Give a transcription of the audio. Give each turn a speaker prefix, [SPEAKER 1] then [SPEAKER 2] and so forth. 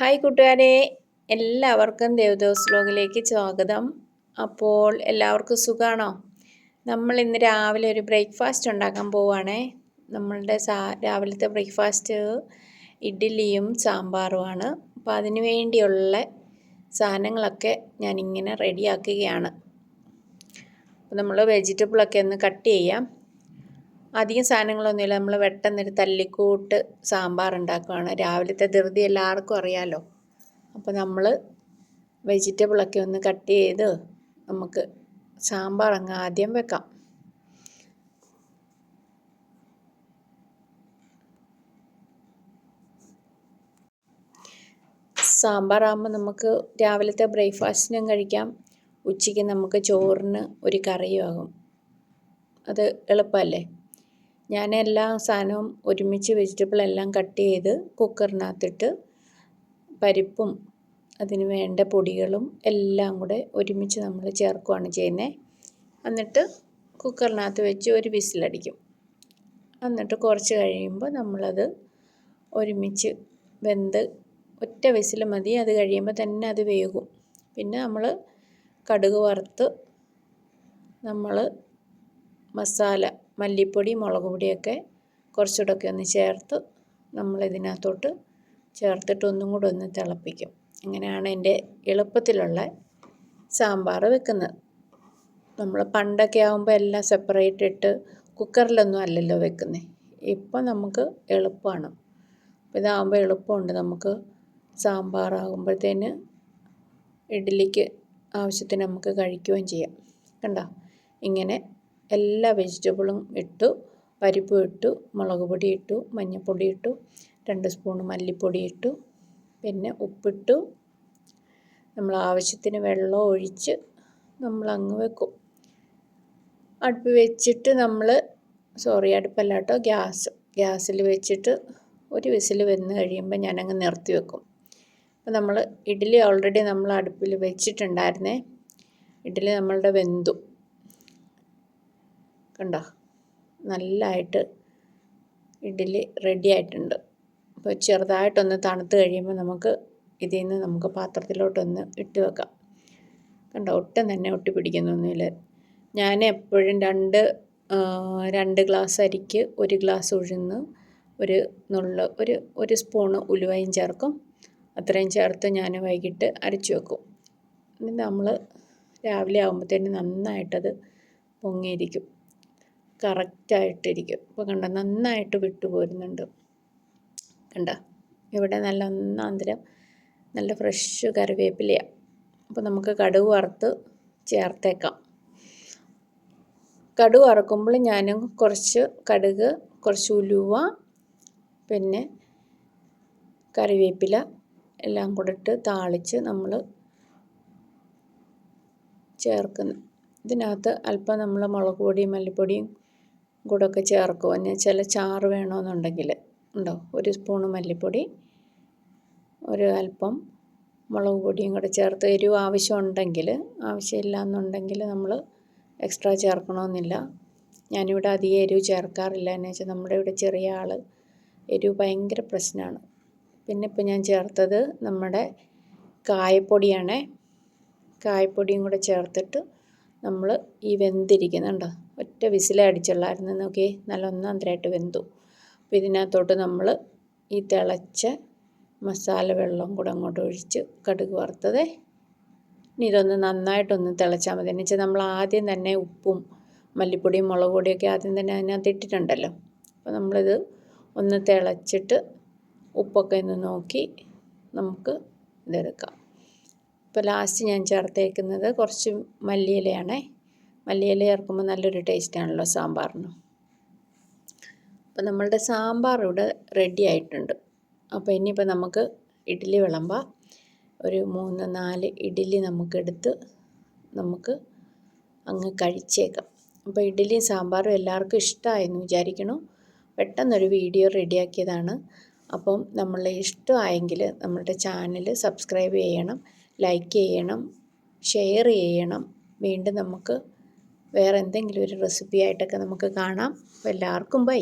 [SPEAKER 1] Hi കൂട്ടുകാരെ എല്ലാവർക്കും ദേവദോസ് വ്ലോഗിലേക്ക് സ്വാഗതം. അപ്പോൾ എല്ലാവർക്കും സുഖമാണോ നമ്മൾ ഇന്ന് രാവിലെ ഒരു ബ്രേക്ക്ഫാസ്റ്റ് ഉണ്ടാക്കാൻ പോവുകയാണേ നമ്മളുടെ സാ രാവിലത്തെ ബ്രേക്ക്ഫാസ്റ്റ് ഇഡ്ഡലിയും സാമ്പാറുമാണ് അപ്പോൾ അതിന് വേണ്ടിയുള്ള സാധനങ്ങളൊക്കെ ഞാനിങ്ങനെ റെഡിയാക്കുകയാണ്. അപ്പോൾ നമ്മൾ വെജിറ്റബിളൊക്കെ ഒന്ന് കട്ട് ചെയ്യാം. അധികം സാധനങ്ങളൊന്നുമില്ല. നമ്മൾ പെട്ടെന്നൊരു തല്ലിക്കൂട്ട് സാമ്പാർ ഉണ്ടാക്കുകയാണ് രാവിലത്തെ ധൃതി എല്ലാവർക്കും അറിയാമല്ലോ അപ്പോൾ നമ്മൾ വെജിറ്റബിളൊക്കെ ഒന്ന് കട്ട് ചെയ്ത് നമുക്ക് സാമ്പാർ അങ്ങ് ആദ്യം വെക്കാം. സാമ്പാറാകുമ്പോൾ നമുക്ക് രാവിലത്തെ ബ്രേക്ക്ഫാസ്റ്റിനും കഴിക്കാം. ഉച്ചയ്ക്ക് നമുക്ക് ചോറിന് ഒരു കറിയും ആകും. അത് എളുപ്പമല്ലേ? ഞാൻ എല്ലാ സാധനവും ഒരുമിച്ച് വെജിറ്റബിൾ എല്ലാം കട്ട് ചെയ്ത് കുക്കറിനകത്തിട്ട് പരിപ്പും അതിന് വേണ്ട പൊടികളും എല്ലാം കൂടെ ഒരുമിച്ച് നമ്മൾ ചേർക്കുകയാണ് ചെയ്യുന്നത് എന്നിട്ട് കുക്കറിനകത്ത് വെച്ച് ഒരു വിസിലടിക്കും. എന്നിട്ട് കുറച്ച് കഴിയുമ്പോൾ നമ്മളത് ഒരുമിച്ച് വെന്ത് ഒറ്റ വിസിൽ മതി. അത് കഴിയുമ്പോൾ തന്നെ അത് വേകും. പിന്നെ നമ്മൾ കടുക് വറുത്ത് നമ്മൾ മസാല മല്ലിപ്പൊടി മുളക് പൊടിയൊക്കെ കുറച്ചുകൂടെയൊക്കെ ഒന്ന് ചേർത്ത് നമ്മൾ ഇതിനകത്തോട്ട് ചേർത്തിട്ട് ഒന്നും കൂടെ ഒന്ന് തിളപ്പിക്കും. അങ്ങനെയാണ് എന്റെ എളുപ്പത്തിലുള്ള സാമ്പാർ വെക്കുന്നത്. നമ്മൾ പണ്ടൊക്കെ ആകുമ്പോൾ എല്ലാം സെപ്പറേറ്റ് ഇട്ട് കുക്കറിലൊന്നും അല്ലല്ലോ വെക്കുന്നത് ഇപ്പം നമുക്ക് എളുപ്പമാണ്. ഇതാകുമ്പോൾ എളുപ്പമുണ്ട്. നമുക്ക് സാമ്പാറാകുമ്പോഴത്തേന് ഇഡ്ഡലിക്ക് ആവശ്യത്തിന് നമുക്ക് കഴിക്കുകയും ചെയ്യാം. കണ്ടോ? ഇങ്ങനെ എല്ലാ വെജിറ്റബിളും ഇട്ടു പരിപ്പ് ഇട്ടു മുളക് പൊടി ഇട്ടു മഞ്ഞൾപ്പൊടി ഇട്ടു രണ്ട് സ്പൂൺ മല്ലിപ്പൊടി ഇട്ടു പിന്നെ ഉപ്പിട്ടു. നമ്മൾ ആവശ്യത്തിന് വെള്ളം ഒഴിച്ച് നമ്മൾ അങ്ങ് വെക്കും. അടുപ്പ് വെച്ചിട്ട് നമ്മൾ സോറി അടുപ്പല്ല കേട്ടോ ഗ്യാസ് ഗ്യാസിൽ വെച്ചിട്ട് ഒരു വിസിൽ വന്ന് കഴിയുമ്പോൾ ഞാനങ്ങ് നിർത്തി വെക്കും. അപ്പോൾ നമ്മൾ ഇഡ്ഡലി ഓൾറെഡി നമ്മൾ അടുപ്പിൽ വെച്ചിട്ടുണ്ടായിരുന്നേ ഇഡ്ഡലി നമ്മളുടെ വെന്തു. കണ്ടോ? നല്ലതായിട്ട് ഇഡ്ഡലി റെഡി ആയിട്ടുണ്ട്. അപ്പോൾ ചെറുതായിട്ടൊന്ന് തണുത്ത് കഴിയുമ്പോൾ നമുക്ക് ഇതിൽ നിന്ന് നമുക്ക് പാത്രത്തിലോട്ടൊന്ന് ഇട്ട് വെക്കാം. കണ്ടോ? ഒട്ടും തന്നെ ഒട്ടി പിടിക്കുന്നൊന്നുമില്ല. ഞാൻ എപ്പോഴും രണ്ട് രണ്ട് ഗ്ലാസ് അരിക്ക് ഒരു ഗ്ലാസ് ഉഴുന്ന് ഒരു നുള്ള ഒരു ഒരു സ്പൂണ് ഉലുവയും ചേർക്കും. അത്രയും ചേർത്ത് ഞാൻ വൈകിട്ട് അരച്ച് വെക്കും. നമ്മൾ രാവിലെ ആകുമ്പോഴത്തേന് നന്നായിട്ടത് പൊങ്ങിയിരിക്കും. കറക്റ്റായിട്ടിരിക്കും ഇപ്പോൾ കണ്ട നന്നായിട്ട് വിട്ടുപോരുന്നുണ്ട് കണ്ട ഇവിടെ നല്ല ഒന്നാന്തരം നല്ല ഫ്രഷ് കറിവേപ്പിലയാണ് അപ്പോൾ നമുക്ക് കടുക് വറുത്ത് ചേർത്തേക്കാം. കടുക് വറക്കുമ്പോൾ ഞാൻ കുറച്ച് കടുക് കുറച്ച് ഉലുവ പിന്നെ കറിവേപ്പില എല്ലാം കൂടെ ഇട്ട് താളിച്ച് നമ്മൾ ചേർക്കുന്നു. ഇതിനകത്ത് അല്പം നമ്മൾ മുളക് പൊടിയും മല്ലിപ്പൊടിയും കൂടൊക്കെ ചേർക്കും. എന്ന് ചില ചാറ് വേണമെന്നുണ്ടെങ്കിൽ ഉണ്ടോ? ഒരു സ്പൂണ് മല്ലിപ്പൊടി ഒരു അല്പം മുളക് പൊടിയും കൂടെ ചേർത്ത് എരിവ് ആവശ്യമുണ്ടെങ്കിൽ ആവശ്യമില്ല എന്നുണ്ടെങ്കിൽ നമ്മൾ എക്സ്ട്രാ ചേർക്കണമെന്നില്ല ഞാനിവിടെ അധികം എരിവ് ചേർക്കാറില്ല. എന്ന് വെച്ചാൽ നമ്മുടെ ഇവിടെ ചെറിയ ആൾ എരിവ് ഭയങ്കര പ്രശ്നമാണ്. പിന്നെ ഇപ്പോൾ ഞാൻ ചേർത്തത് നമ്മുടെ കായപ്പൊടിയാണ്. കായപ്പൊടിയും കൂടെ ചേർത്തിട്ട് നമ്മൾ ഈ വെന്തിരിക്കുന്നുണ്ടോ? ഒറ്റ വിസിലടിച്ചുള്ളായിരുന്നു നോക്കി നല്ല ഒന്നാന്തരമായിട്ട് വെന്തു. അപ്പോൾ ഇതിനകത്തോട്ട് നമ്മൾ ഈ തിളച്ച മസാല വെള്ളം കൂടെ അങ്ങോട്ട് ഒഴിച്ച് കടുക് വറുത്തത് ഇനി ഇതൊന്ന് നന്നായിട്ടൊന്ന് തിളച്ചാൽ മതി. എന്ന് വെച്ചാൽ നമ്മൾ ആദ്യം തന്നെ ഉപ്പും മല്ലിപ്പൊടിയും മുളക് പൊടിയൊക്കെ ആദ്യം തന്നെ അതിനകത്ത് ഇട്ടിട്ടുണ്ടല്ലോ. അപ്പോൾ നമ്മളിത് ഒന്ന് തിളച്ചിട്ട് ഉപ്പൊക്കെ ഒന്ന് നോക്കി നമുക്ക് ഇതെടുക്കാം. ഇപ്പോൾ ലാസ്റ്റ് ഞാൻ ചേർത്തേക്കുന്നത് കുറച്ച് മല്ലിയിലയാണേ. മല്ലിയില ചേർക്കുമ്പോൾ നല്ലൊരു ടേസ്റ്റാണല്ലോ സാമ്പാറിന്. അപ്പോൾ നമ്മളുടെ സാമ്പാർ ഇവിടെ റെഡി ആയിട്ടുണ്ട്. അപ്പോൾ ഇനിയിപ്പോൾ നമുക്ക് ഇഡ്ഡലി വിളമ്പാം. ഒരു മൂന്ന് നാല് ഇഡ്ഡലി നമുക്കെടുത്ത് നമുക്ക് അങ്ങ് കഴിച്ചേക്കാം. അപ്പോൾ ഇഡ്ഡലിയും സാമ്പാറും എല്ലാവർക്കും ഇഷ്ടമായെന്ന് വിചാരിക്കണം പെട്ടെന്നൊരു വീഡിയോ റെഡിയാക്കിയതാണ് അപ്പം നമ്മളെ ഇഷ്ടമായെങ്കിൽ നമ്മളുടെ ചാനൽ സബ്സ്ക്രൈബ് ചെയ്യണം. ലൈക്ക് ചെയ്യണം ഷെയർ ചെയ്യണം. വീണ്ടും നമുക്ക് വേറെ എന്തെങ്കിലും ഒരു റെസിപ്പി ആയിട്ടൊക്കെ നമുക്ക് കാണാം. എല്ലാവർക്കും ബൈ